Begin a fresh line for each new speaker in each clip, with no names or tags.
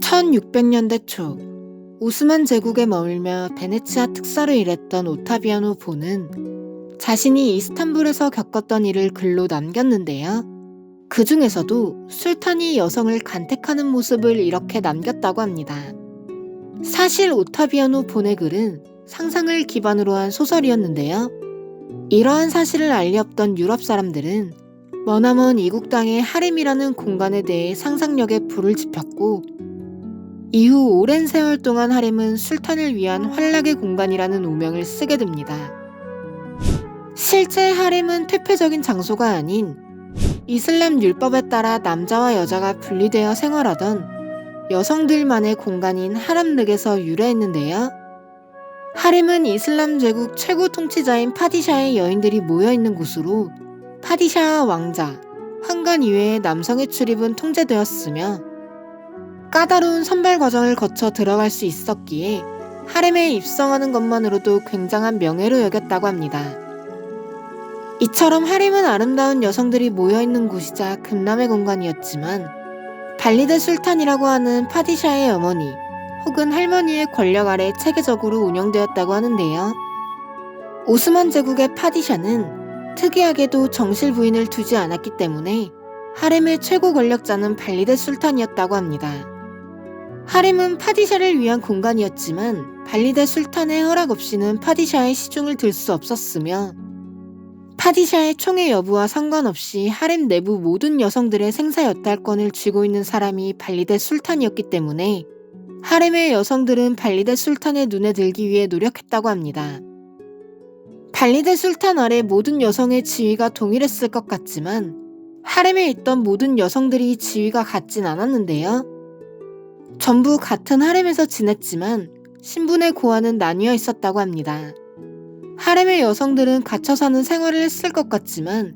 1600년대 초 오스만 제국에 머물며 베네치아 특사로 일했던 오타비아노 보는 자신이 이스탄불에서 겪었던 일을 글로 남겼는데요. 그 중에서도 술탄이 여성을 간택하는 모습을 이렇게 남겼다고 합니다. 사실 오타비아노 본의 글은 상상을 기반으로 한 소설이었는데요. 이러한 사실을 알리 없던 유럽 사람들은 머나먼 이국 땅의 하렘이라는 공간에 대해 상상력에 불을 지폈고 이후 오랜 세월 동안 하렘은 술탄을 위한 환락의 공간이라는 오명을 쓰게 됩니다. 실제 하렘은 퇴폐적인 장소가 아닌 이슬람 율법에 따라 남자와 여자가 분리되어 생활하던 여성들만의 공간인 하람륵에서 유래했는데요. 하렘은 이슬람 제국 최고 통치자인 파디샤의 여인들이 모여있는 곳으로 파디샤와 왕자, 황관 이외의 남성의 출입은 통제되었으며 까다로운 선발 과정을 거쳐 들어갈 수 있었기에 하렘에 입성하는 것만으로도 굉장한 명예로 여겼다고 합니다. 이처럼 하렘은 아름다운 여성들이 모여있는 곳이자 금남의 공간이었지만 발리드 술탄이라고 하는 파디샤의 어머니 혹은 할머니의 권력 아래 체계적으로 운영되었다고 하는데요. 오스만 제국의 파디샤는 특이하게도 정실 부인을 두지 않았기 때문에 하렘의 최고 권력자는 발리드 술탄이었다고 합니다. 하렘은 파디샤를 위한 공간이었지만 발리드 술탄의 허락 없이는 파디샤의 시중을 들 수 없었으며 파디샤의 총의 여부와 상관없이 하렘 내부 모든 여성들의 생사 여탈권을 쥐고 있는 사람이 발리데 술탄이었기 때문에 하렘의 여성들은 발리데 술탄의 눈에 들기 위해 노력했다고 합니다. 발리데 술탄 아래 모든 여성의 지위가 동일했을 것 같지만 하렘에 있던 모든 여성들이 지위가 같진 않았는데요. 전부 같은 하렘에서 지냈지만 신분의 고하는 나뉘어 있었다고 합니다. 하렘의 여성들은 갇혀 사는 생활을 했을 것 같지만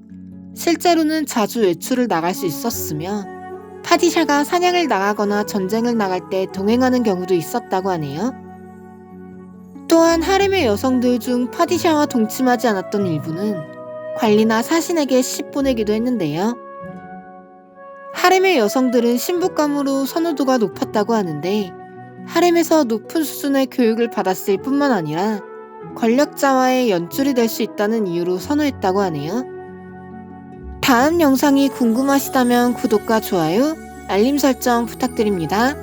실제로는 자주 외출을 나갈 수 있었으며 파디샤가 사냥을 나가거나 전쟁을 나갈 때 동행하는 경우도 있었다고 하네요. 또한 하렘의 여성들 중 파디샤와 동침하지 않았던 일부는 관리나 사신에게 시 보내기도 했는데요. 하렘의 여성들은 신부감으로 선호도가 높았다고 하는데 하렘에서 높은 수준의 교육을 받았을 뿐만 아니라 권력자와의 연출이 될 수 있다는 이유로 선호했다고 하네요. 다음 영상이 궁금하시다면 구독과 좋아요, 알림 설정 부탁드립니다.